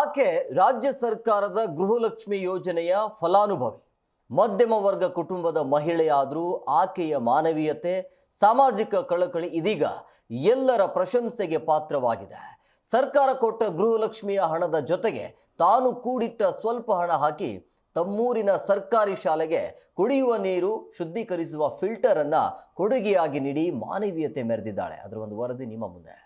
ಆಕೆ ರಾಜ್ಯ ಸರ್ಕಾರದ ಗೃಹಲಕ್ಷ್ಮಿ ಯೋಜನೆಯ ಫಲಾನುಭವಿ. ಮಧ್ಯಮ ವರ್ಗ ಕುಟುಂಬದ ಮಹಿಳೆಯಾದರೂ ಆಕೆಯ ಮಾನವೀಯತೆ, ಸಾಮಾಜಿಕ ಕಳಕಳಿ ಇದೀಗ ಎಲ್ಲರ ಪ್ರಶಂಸೆಗೆ ಪಾತ್ರವಾಗಿದೆ. ಸರ್ಕಾರ ಕೊಟ್ಟ ಗೃಹಲಕ್ಷ್ಮಿಯ ಹಣದ ಜೊತೆಗೆ ತಾನು ಕೂಡಿಟ್ಟ ಸ್ವಲ್ಪ ಹಣ ಹಾಕಿ ತಮ್ಮೂರಿನ ಸರ್ಕಾರಿ ಶಾಲೆಗೆ ಕುಡಿಯುವ ನೀರು, ಶುದ್ಧೀಕರಿಸುವ ಫಿಲ್ಟರನ್ನು ಕೊಡುಗೆಯಾಗಿ ನೀಡಿ ಮಾನವೀಯತೆ ಮೆರೆದಿದ್ದಾಳೆ. ಅದರ ಒಂದು ವರದಿ ನಿಮ್ಮ ಮುಂದೆ.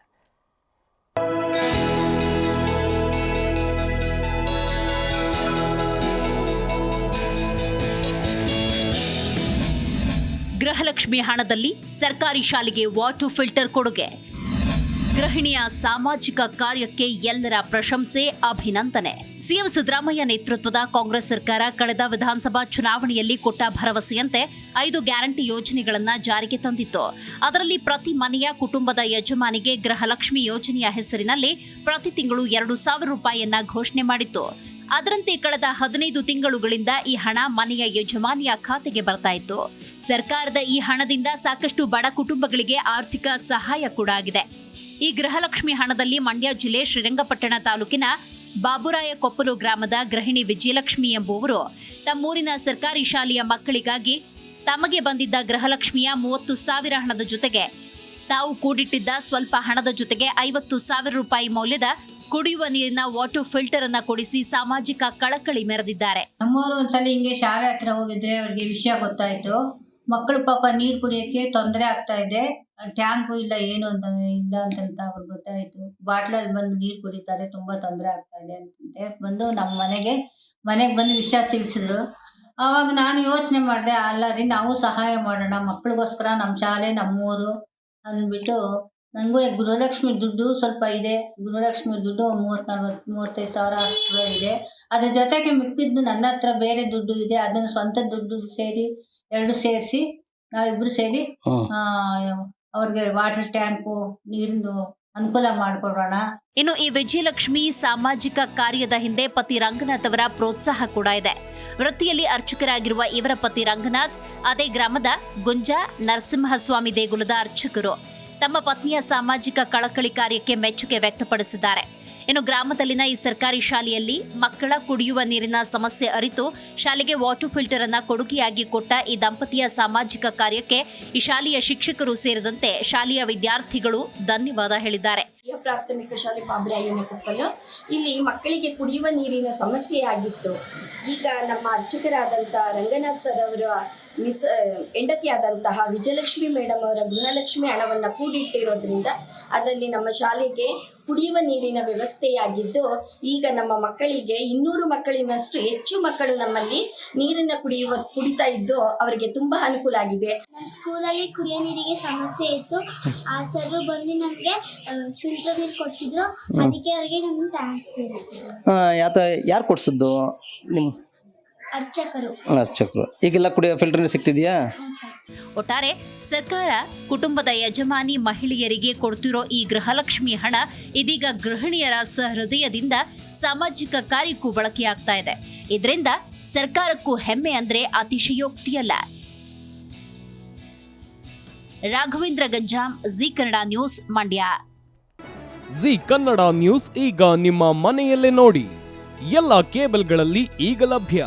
ಗೃಹಲಕ್ಷ್ಮಿ ಹಣದಲ್ಲಿ ಸರ್ಕಾರಿ ಶಾಲೆಗೆ ವಾಟರ್ ಫಿಲ್ಟರ್ ಕೊಡುಗೆ. ಗೃಹಿಣಿಯ ಸಾಮಾಜಿಕ ಕಾರ್ಯಕ್ಕೆ ಎಲ್ಲರ ಪ್ರಶಂಸೆ, ಅಭಿನಂದನೆ. ಸಿಎಂ ಸಿದ್ದರಾಮಯ್ಯ ನೇತೃತ್ವದ ಕಾಂಗ್ರೆಸ್ ಸರ್ಕಾರ ಕಳೆದ ವಿಧಾನಸಭಾ ಚುನಾವಣೆಯಲ್ಲಿ ಕೊಟ್ಟ ಭರವಸೆಯಂತೆ ಐದು ಗ್ಯಾರಂಟಿ ಯೋಜನೆಗಳನ್ನು ಜಾರಿಗೆ ತಂದಿತ್ತು. ಅದರಲ್ಲಿ ಪ್ರತಿ ಮನೆಯ ಕುಟುಂಬದ ಯಜಮಾನಿಗೆ ಗೃಹಲಕ್ಷ್ಮಿ ಯೋಜನೆಯ ಹೆಸರಿನಲ್ಲಿ ಪ್ರತಿ ತಿಂಗಳು ಎರಡು ಸಾವಿರ ರೂಪಾಯಿಯನ್ನ ಘೋಷಣೆ ಮಾಡಿತ್ತು. ಅದರಂತೆ ಕಳೆದ ಹದಿನೈದು ತಿಂಗಳುಗಳಿಂದ ಈ ಹಣ ಮನೆಯ ಯಜಮಾನಿಯ ಖಾತೆಗೆ ಬರ್ತಾ ಇತ್ತು. ಸರ್ಕಾರದ ಈ ಹಣದಿಂದ ಸಾಕಷ್ಟು ಬಡ ಕುಟುಂಬಗಳಿಗೆ ಆರ್ಥಿಕ ಸಹಾಯ ಕೂಡ ಆಗಿದೆ. ಈ ಗೃಹಲಕ್ಷ್ಮಿ ಹಣದಲ್ಲಿ ಮಂಡ್ಯ ಜಿಲ್ಲೆ ಶ್ರೀರಂಗಪಟ್ಟಣ ತಾಲೂಕಿನ ಬಾಬುರಾಯ ಕೊಪ್ಪಲು ಗ್ರಾಮದ ಗೃಹಿಣಿ ವಿಜಯಲಕ್ಷ್ಮಿ ಎಂಬುವರು ತಮ್ಮೂರಿನ ಸರ್ಕಾರಿ ಶಾಲೆಯ ಮಕ್ಕಳಿಗಾಗಿ ತಮಗೆ ಬಂದಿದ್ದ ಗೃಹಲಕ್ಷ್ಮಿಯ ಮೂವತ್ತು ಸಾವಿರ ಹಣದ ಜೊತೆಗೆ ತಾವು ಕೂಡಿಟ್ಟಿದ್ದ ಸ್ವಲ್ಪ ಹಣದ ಜೊತೆಗೆ ಐವತ್ತು ಸಾವಿರ ರೂಪಾಯಿ ಮೌಲ್ಯದ ಕುಡಿಯುವ ನೀರಿನ ವಾಟರ್ ಫಿಲ್ಟರ್ ಅನ್ನ ಕೊಡಿಸಿ ಸಾಮಾಜಿಕ ಕಳಕಳಿ ಮೆರೆದಿದ್ದಾರೆ. ನಮ್ಮವರು ಒಂದ್ಸಲ ಹಿಂಗೆ ಶಾಲೆ ಹತ್ರ ಹೋಗಿದ್ರೆ ಅವ್ರಿಗೆ ವಿಷಯ ಗೊತ್ತಾಯ್ತು. ಮಕ್ಕಳು ಪಾಪ ನೀರು ಕುಡಿಯಕ್ಕೆ ತೊಂದರೆ ಆಗ್ತಾ ಇದೆ. ಟ್ಯಾಂಕು ಇಲ್ಲ, ಏನು ಅಂತ ಇಲ್ಲ ಅಂತ ಅವ್ರಿಗೆ ಗೊತ್ತಾಯ್ತು. ಬಾಟ್ಲಲ್ಲಿ ಬಂದು ನೀರು ಕುಡಿತಾರೆ, ತುಂಬಾ ತೊಂದರೆ ಆಗ್ತಾ ಇದೆ ಅಂತಂತೆ. ಬಂದು ನಮ್ಮ ಮನೆಗೆ ಮನೆಗೆ ಬಂದು ವಿಷಯ ತಿಳಿಸಿದ್ರು. ಅವಾಗ ನಾನು ಯೋಚನೆ ಮಾಡಿದೆ, ಅಲ್ಲ ರೀ, ನಾವು ಸಹಾಯ ಮಾಡೋಣ ಮಕ್ಕಳಿಗೋಸ್ಕರ ನಮ್ಮ ಶಾಲೆ, ನಮ್ಮೂರು ಅಂದ್ಬಿಟ್ಟು ನನಗೂ ಗೃಹಲಕ್ಷ್ಮಿ ದುಡ್ಡು ಸ್ವಲ್ಪ ಇದೆ. ಗೃಹಲಕ್ಷ್ಮಿ ದುಡ್ಡು ಮೂವತ್ತ್ ನಲ್ವತ್ತು ಮೂವತ್ತೈದು ಸಾವಿರ ಅಷ್ಟು ಇದೆ. ಅದ್ರ ಜೊತೆಗೆ ಮಿಕ್ಕಿದ್ದು ನನ್ನ ಹತ್ರ ಬೇರೆ ದುಡ್ಡು ಇದೆ. ಅದನ್ನು ಸ್ವಂತ ದುಡ್ಡು ಸೇರಿ ಎರಡು ಸೇರಿಸಿ ನಾವಿಬ್ರು ಸೇರಿ ಆ, ಅವ್ರಿಗೆ ವಾಟರ್ ಟ್ಯಾಂಕು ನೀರಿಂದು ಅನುಕೂಲ ಮಾಡಿಕೊಡೋಣ. ಇನ್ನು ಈ ವಿಜಯಲಕ್ಷ್ಮಿ ಸಾಮಾಜಿಕ ಕಾರ್ಯದ ಹಿಂದೆ ಪತಿ ರಂಗನಾಥ್ ಅವರ ಪ್ರೋತ್ಸಾಹ ಕೂಡ ಇದೆ. ವೃತ್ತಿಯಲ್ಲಿ ಅರ್ಚಕರಾಗಿರುವ ಇವರ ಪತಿ ರಂಗನಾಥ್ ಅದೇ ಗ್ರಾಮದ ಗುಂಜಾ ನರಸಿಂಹಸ್ವಾಮಿ ದೇಗುಲದ ಅರ್ಚಕರು. ತಮ್ಮ ಪತ್ನಿಯ ಸಾಮಾಜಿಕ ಕಳಕಳಿ ಕಾರ್ಯಕ್ಕೆ ಮೆಚ್ಚುಗೆ ವ್ಯಕ್ತಪಡಿಸಿದ್ದಾರೆ. ಇನ್ನು ಗ್ರಾಮದಲ್ಲಿನ ಈ ಸರ್ಕಾರಿ ಶಾಲೆಯಲ್ಲಿ ಮಕ್ಕಳ ಕುಡಿಯುವ ನೀರಿನ ಸಮಸ್ಯೆ ಅರಿತು ಶಾಲೆಗೆ ವಾಟರ್ ಫಿಲ್ಟರ್ ಅನ್ನ ಕೊಡುಗೆಯಾಗಿ ಕೊಟ್ಟ ಈ ದಂಪತಿಯ ಸಾಮಾಜಿಕ ಕಾರ್ಯಕ್ಕೆ ಈ ಶಾಲೆಯ ಶಿಕ್ಷಕರು ಸೇರಿದಂತೆ ಶಾಲೆಯ ವಿದ್ಯಾರ್ಥಿಗಳು ಧನ್ಯವಾದ ಹೇಳಿದ್ದಾರೆ. ಪ್ರಾಥಮಿಕ ಶಾಲೆ ಬಾಬ್ರಾಯನ ಕೊಪ್ಪಲು. ಇಲ್ಲಿ ಮಕ್ಕಳಿಗೆ ಕುಡಿಯುವ ನೀರಿನ ಸಮಸ್ಯೆ ಆಗಿತ್ತು. ಈಗ ನಮ್ಮ ಅರ್ಚಕರಾದಂಥ ರಂಗನಾಥ್ ಸರ್ ಅವರ ಮಿಸ್ ಹೆಂಡತಿಯಾದಂತಹ ವಿಜಯಲಕ್ಷ್ಮಿ ಮೇಡಮ್ ಅವರ ಗೃಹಲಕ್ಷ್ಮಿ ಹಣವನ್ನು ಕೂಡಿಟ್ಟಿರೋದ್ರಿಂದ ಅದರಲ್ಲಿ ನಮ್ಮ ಶಾಲೆಗೆ ಕುಡಿಯುವ ನೀರಿನ ವ್ಯವಸ್ಥೆಯಾಗಿದ್ದು ಈಗ ನಮ್ಮ ಮಕ್ಕಳಿಗೆ ಇನ್ನೂರು ಮಕ್ಕಳಿನಷ್ಟು ಹೆಚ್ಚು ಮಕ್ಕಳು ನಮ್ಮಲ್ಲಿ ನೀರನ್ನು ಕುಡಿಯುವ ಕುಡಿತಾ ಇದ್ದು ಅವರಿಗೆ ತುಂಬ ಅನುಕೂಲ ಆಗಿದೆ. ನಮ್ಮ ಸ್ಕೂಲಲ್ಲಿ ಕುಡಿಯೋ ನೀರಿಗೆ ಸಮಸ್ಯೆ ಇತ್ತು. ಆ ಸರ್ ಬಂದು ನಮಗೆ ಫಿಲ್ಟರ್ ನೀರು ಕೊಡಿಸಿದ್ರು. ಅದಕ್ಕೆ ಅವರಿಗೆ ನಮ್ಗೆ ಥ್ಯಾಂಕ್ಸ್ ಯಾತ ಯಾರು ಕೊಡಿಸಿದ್ದು ನಿಮ್ಮ ಅರ್ಚಕರು. ಅರ್ಚಕರು. ಈಗೆಲ್ಲ ಕುಡಿಯೋ ಫಿಲ್ಟರ್ ಸಿಗ್ತಿದ್ಯಾ? ಒಟ್ಟಾರೆ ಸರ್ಕಾರ ಕುಟುಂಬದ ಯಜಮಾನಿ ಮಹಿಳೆಯರಿಗೆ ಕೊಡ್ತಿರೋ ಈ ಗೃಹಲಕ್ಷ್ಮಿ ಹಣ ಇದೀಗ ಗೃಹಿಣಿಯರ ಸಹೃದಯದಿಂದ ಸಾಮಾಜಿಕ ಕಾರ್ಯಕ್ಕೂ ಬಳಕೆಯಾಗ್ತಾ ಇದೆ. ಇದರಿಂದ ಸರ್ಕಾರಕ್ಕೂ ಹೆಮ್ಮೆ ಅಂದ್ರೆ ಅತಿಶಯೋಕ್ತಿಯಲ್ಲ. Raghavendra Ganjam Z Kannada news Mandya. Z Kannada news ಈಗ ನಿಮ್ಮ ಮನೆಯಲ್ಲೇ ನೋಡಿ. ಎಲ್ಲ ಕೇಬಲ್ಗಳಲ್ಲಿ ಈಗ ಲಭ್ಯ.